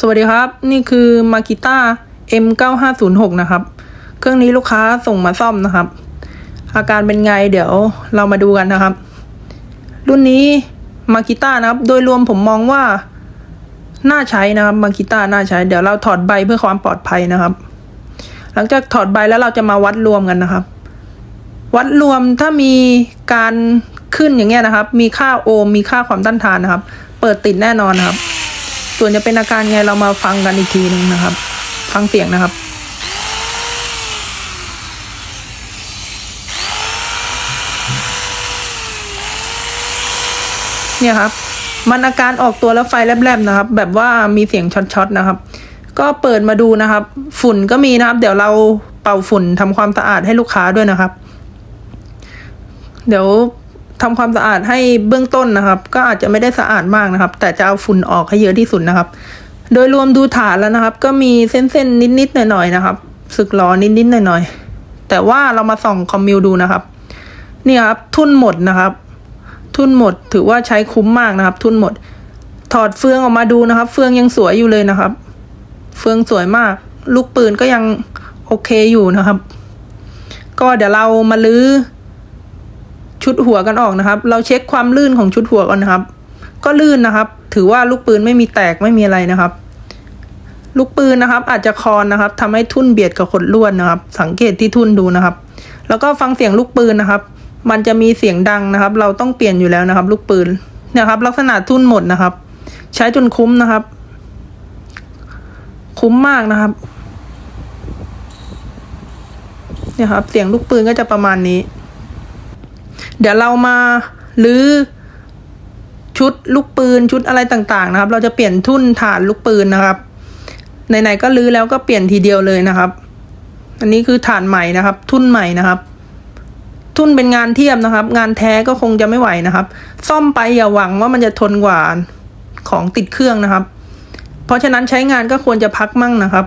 สวัสดีครับ นี่คือมากิต้า M9506 นะครับ เครื่องนี้ลูกค้าส่งมาซ่อมนะครับ อาการเป็นไงเดี๋ยวเรามาดูกันนะครับ รุ่นนี้มากิต้านะครับ โดยรวมผมมองว่า น่าใช้นะครับมากิต้าน่าใช้ เดี๋ยวเราถอดใบเพื่อความปลอดภัยนะครับ หลังจากถอดใบแล้วเราจะมาวัดรวมกันนะครับ วัดรวมถ้ามีการขึ้นอย่างเงี้ยนะครับ มีค่าโอห์มมีค่าความต้านทานนะครับ เปิดติดแน่นอนนะครับ ส่วนจะเป็นอาการไงเรามาฟังกันอีกทีหนึงนะครับ ฟังเสียงนะครับเนี่ยครับ มันอาการออกตัวแล้วไฟแลบๆนะครับ แบบว่ามีเสียงช็อตๆนะครับ ก็เปิดมาดูนะครับ ฝุ่นก็มีนะครับ เดี๋ยวเราเป่าฝุ่นทำความสะอาดให้ลูกค้าด้วยนะครับ เดี๋ยว ทำความสะอาดให้เบื้องต้นนะครับ ก็อาจจะไม่ได้สะอาดมากนะครับ แต่จะเอาฝุ่นออกให้เยอะที่สุดนะครับ โดยรวมดูฐานแล้วนะครับ ก็มีเส้นๆนิดๆหน่อยๆนะครับสึกหรอนิดๆหน่อยๆแต่ว่าเรามาส่องคอมมิวดูนะครับนี่ครับทุ่นหมดนะครับ ทุ่นหมดถือว่าใช้คุ้มมากนะครับ ทุ่นหมด ถอดเฟืองออกมาดูนะครับ เฟืองยังสวยอยู่เลยนะครับ เฟืองสวยมาก ลูกปืนก็ยังโอเคอยู่นะครับ ก็เดี๋ยวเรามาลื้อ ชุดหัวกันออกนะครับ เราเช็คความลื่นของชุดหัวก่อนนะครับ ก็ลื่นนะครับ ถือว่าลูกปืนไม่มีแตกไม่มีอะไรนะครับ ลูกปืนนะครับ อาจจะคอนนะครับทำให้ทุ่นเบียดกับขดลวดนะครับ สังเกตที่ทุ่นดูนะครับ แล้วก็ฟังเสียงลูกปืนนะครับ มันจะมีเสียงดังนะครับ เราต้องเปลี่ยนอยู่แล้วนะครับ ลูกปืนเนี่ยครับ ลักษณะทุ่นหมดนะครับ ใช้จนคุ้มนะครับ คุ้มมากนะครับเนี่ยครับ เสียงลูกปืนก็จะประมาณนี้ เดี๋ยวเรามาลื้อชุดลูกปืนชุดอะไรต่างๆนะครับ เราจะเปลี่ยนทุ่นฐานลูกปืนนะครับไหนๆก็ลื้อแล้วก็เปลี่ยนทีเดียวเลยนะครับ อันนี้คือฐานใหม่นะครับ ทุ่นใหม่นะครับ ทุ่นเป็นงานเทียบนะครับ งานแท้ก็คงจะไม่ไหวนะครับ ซ่อมไปอย่าหวังว่ามันจะทนกว่าของติดเครื่องนะครับ เพราะฉะนั้นใช้งานก็ควรจะพักมั่งนะครับ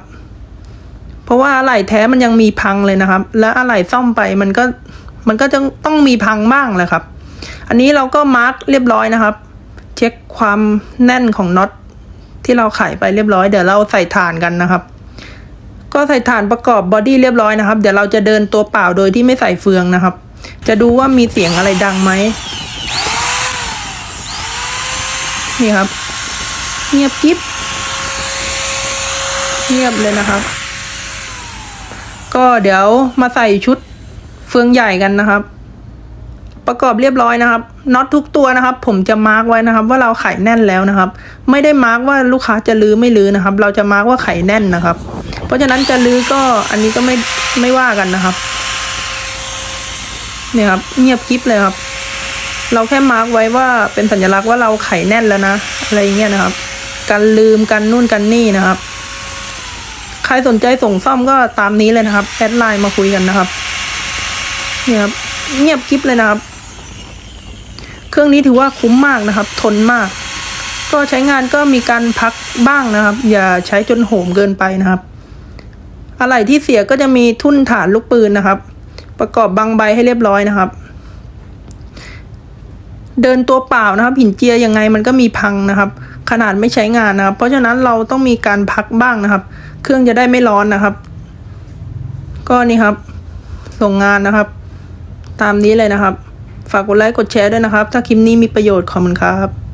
เพราะว่าอะไหล่แท้มันยังมีพังเลยนะครับ และอะไหล่ซ่อมไปมันก็ มันก็จะต้องมีพังบ้างแหละครับ อันนี้เราก็มาร์กเรียบร้อยนะครับ เช็คความแน่นของน็อตที่เราไขไปเรียบร้อยเดี๋ยวเราใส่ฐานกันนะครับ ก็ใส่ฐานประกอบบอดี้เรียบร้อยนะครับ เดี๋ยวเราจะเดินตัวเปล่าโดยที่ไม่ใส่เฟืองนะครับ จะดูว่ามีเสียงอะไรดังไหมนี่ครับ เงียบกิ๊บเงียบเลยนะครับ ก็เดี๋ยวมาใส่ชุด เฟืองใหญ่กันนะครับ ประกอบเรียบร้อยนะครับน็อตทุกตัวนะครับ ผมจะมาร์กไว้นะครับ ว่าเราไขแน่นแล้วนะครับ ไม่ได้มาร์กว่าลูกค้าจะลื้อไม่ลื้อนะครับ เราจะมาร์กว่าไขแน่นนะครับ เพราะฉะนั้นจะลื้อก็อันนี้ก็ไม่ไม่ว่ากันนะครับเนี่ยครับเงียบกริบเลยครับ เราแค่มาร์กไว้ว่าเป็นสัญลักษณ์ว่าเราไขแน่นแล้วนะอะไรเงี้ยนะครับการลืมกันนู่นกันนี่นะครับ ใครสนใจส่งซ่อมก็ตามนี้เลยนะครับแอดไลน์มาคุยกันนะครับ เนี่ยครับเงียบกริบเลยนะครับ เครื่องนี้ถือว่าคุ้มมากนะครับ ทนมาก ก็ใช้งานก็มีการพักบ้างนะครับ อย่าใช้จนโหมเกินไปนะครับ อะไรที่เสียก็จะมีทุ่นฐานลูกปืนนะครับ ประกอบบางใบให้เรียบร้อยนะครับ เดินตัวเปล่านะครับ หินเจียยังไงมันก็มีพังนะครับ ขนาดไม่ใช้งานนะครับ เพราะฉะนั้นเราต้องมีการพักบ้างนะครับ เครื่องจะได้ไม่ร้อนนะครับ ก็นี่ครับ ส่งงานนะครับ ตามนี้เลยนะครับ ฝากกดไลค์กดแชร์ด้วยนะครับ ถ้าคลิปนี้มีประโยชน์ขอบคุณครับ